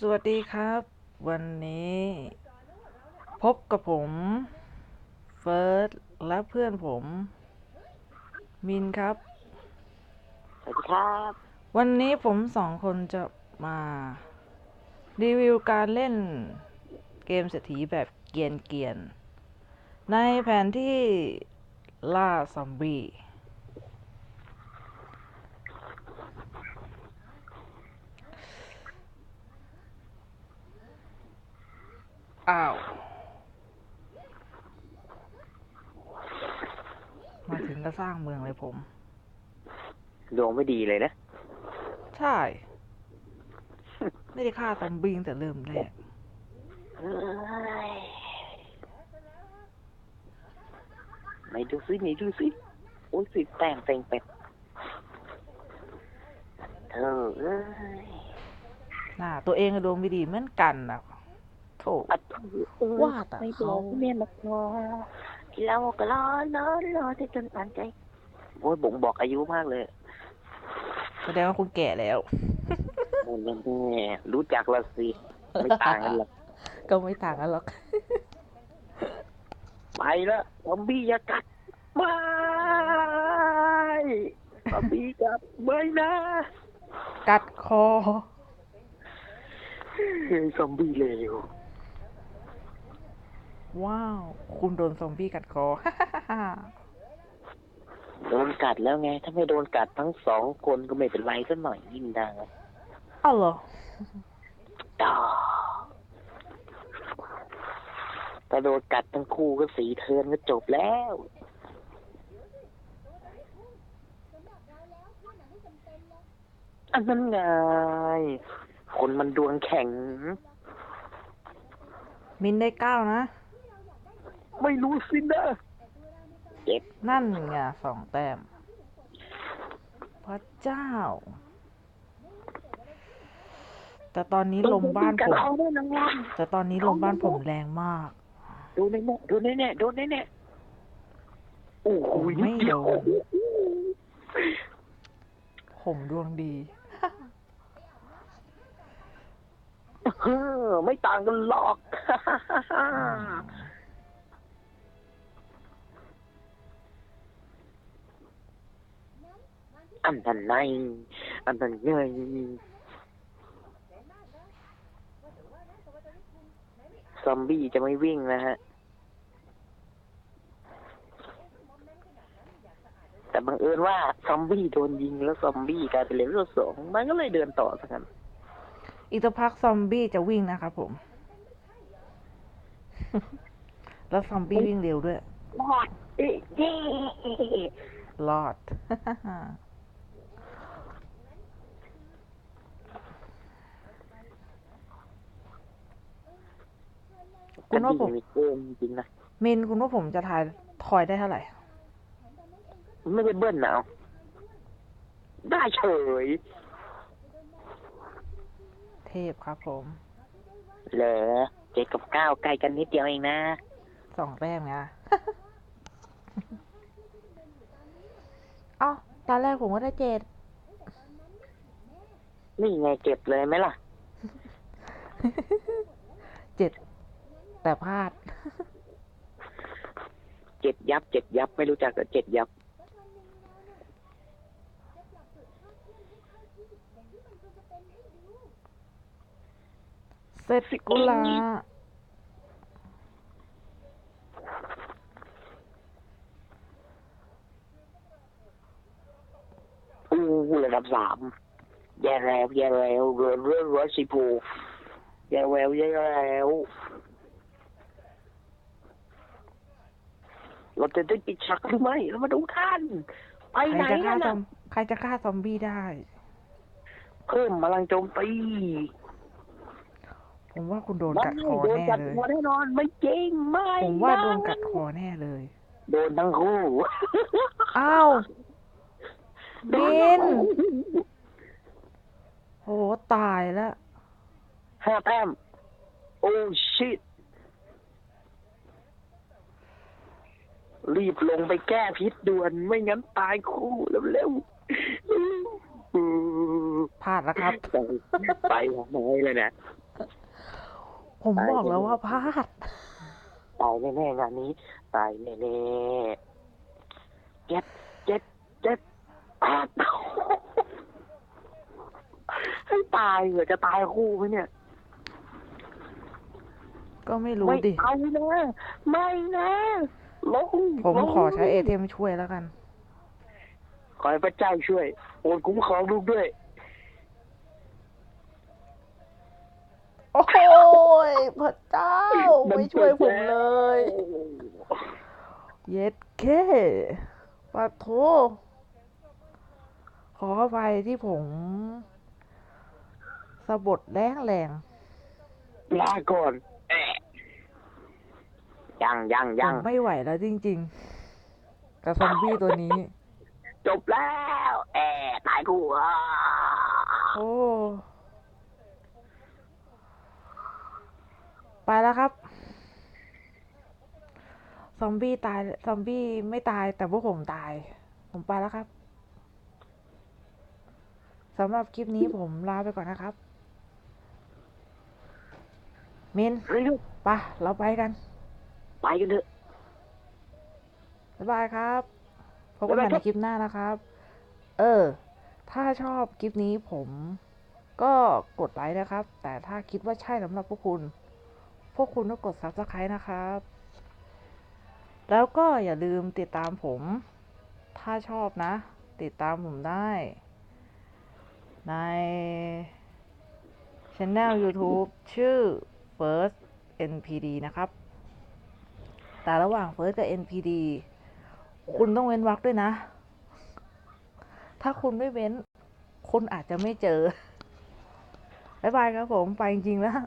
สวัสดีครับ วันนี้ พบกับผมเฟิร์สและเพื่อนผม มินครับ สวัสดีครับ วันนี้ผมสองคนจะมา รีวิวการเล่นเกมเศรษฐีแบบเกียนเกียนๆในแผนที่ล่าซอมบี้ อ้าว มาถึงก็สร้างเมืองเลยผม ดวงไม่ดีเลยนะ ใช่ ไม่ได้ฆ่าซอมบี้ตั้งแต่เริ่มแรกเฮ้ยไหนดูซิไหนดูซิโอ้ยสิแต้มเต็งเป็ดเธอเอ้ย น่าตัวเองก็ดวงไม่ดีเหมือนกันนะโถอัดเออว่าแต่ไม่บเขาอกเมียมาพอเราก็รอรอรอที่จนปานใจโอ้ยบ่งบอกอายุมากเลยแสดงว่าคุณแก่แล้วโอ้ยแม่รู้จักละสิไม่ต่างกันหรอกก็ไม่ต่างกันหรอกไปแล้วซอมบี้อย่ากัดไม่ซอมบี้กัดไม่นะ กัดคอเฮ้ยซอมบี้เลว ว้าว คุณโดนซอมบี้กัดคอ โดนกัดแล้วไง ถ้าไม่โดนกัดทั้งสองคนก็ไม่เป็นไรสักหน่อยยิ่งดังเอ้าเหรอต่อถ้าโดนกัดทั้งคู่ก็สีเทิร์นก็จบแล้ว อันนั้นไง คนมันดวงแข็ง มินได้เก้านะ ไม่รู้สินะนั่นไงสองแต้ม พระเจ้า แต่ตอนนี้ลมบ้านกัผม เขาด้วยนางรแต่ตอนนี้ลมบ้านผมแรงมากำโดนแน่ๆโดนแน่ๆโดนแน่ๆโอ้โหไม่โดน ผมดวงดี เออไม่ต่างกันหรอก อันนั้นไงอันนั้นไงซอมบี้จะไม่วิ่งนะฮะ แต่บังเอิญว่าซอมบี้โดนยิงแล้วซอมบี้กลายเป็นเลเวลสองมันก็เลยเดินต่อสักกันอีกสักพักซอมบี้จะวิ่งนะครับผม แล้วซอมบี้วิ่งเร็วด้วย รอดเอ๊ะเย้รอด คุณว่าผมมีโกงจริงนะมินคุณว่าผมจะทายทอยได้เท่าไหร่ ไม่ได้เบิ้ลหนาวได้เฉย เทพครับผม เหรอเจ็ดกับเก้าใกล้กันนิดเดียวเองนะ สองแต้มไงเอ้าตอนแรกผมก็ได้เจ็ดนี่ไงเก็บเลยไหมล่ะ เจ็ด แต่พลาด เจ็ดยับเจ็ดยับไม่รู้จักแต่เจ็ดยับเสร็จกุลา อู้ระดับสามแย่แล้วแย่แล้วเรือเรือร้อยสิบหกแย่แล้วแย่แล้ว เราจะได้ปิดฉากหรือไม่เรามาดูกันไปใครไหนจะฆ่ากันซอนะมใครจะฆ่าซอมบี้ได้ เพิ่มพลังโจมตีผมว่าคุณโดนมันกัดคอโดนแน่กัดเลย หัวแน่นอนไม่จริงไม่ผมว่าะโดนกัดคอแน่เลย โดนทั้งคู่อ้าวโดบินทั้งคู่โหตายแล้วห้าแต้มโอ้ชิต รีบลงไปแก้พิษด่วนไม่งั้นตายคู่เร็วๆพลาดแล้วครับ ไปไปทำไมเลยเนี่ยผมบอกแล้วว่าพลาดตายแน่ๆงานนี้ตายแน่ๆเจ็ดเจ็ดเจ็ดแปดให้ตายเหรอจะตายคู่ไหมเนี่ย ก็ไม่รู้ไม่ดิเอานะไม่นะ ลงผมลงขอใช้เอเทมช่วยแล้วกัน ขอให้พระเจ้าช่วย โอนคุ้มครองลูกด้วย โอ้ยพระเจ้าไม่ช่วยผมเลย เย็ดเก้ปะโทขออภัยที่ผมสะบดแรงแรงลาก่อนแอะ ยังยังๆผยังมไม่ไหวแล้วจริง ๆ กับซอมบี้ตัวนี้ จบแล้ว แอะตายคู่อะโอ้ ไปแล้วครับ ซอมบี้ตาย ซอมบี้ไม่ตายแต่พวกผมตาย ผมไปแล้วครับ สำหรับคลิปนี้ผมลาไปก่อนนะครับ มินเฮ้ยลูกไปะเราไปกัน ไปกันเถอะ บ๊ายบายครับ พบกันใหม่บ๊ายบายครัในบคลิปหน้านะครับ เออ ถ้าชอบคลิปนี้ผมก็กดไลค์นะครับ แต่ถ้าคิดว่าใช่สำหรับพวกคุณ พวกคุณต้องกด subscribe นะครับ แล้วก็อย่าลืมติดตามผม ถ้าชอบนะ ติดตามผมได้ ใน channel YouTube ชื่อ First NPD นะครับ แต่ระหว่าง First กับ NPD คุณต้องเว้นวรรคด้วยนะ ถ้าคุณไม่เว้น คุณอาจจะไม่เจอ บ๊ายบายครับผม ไปจริงๆแล้ว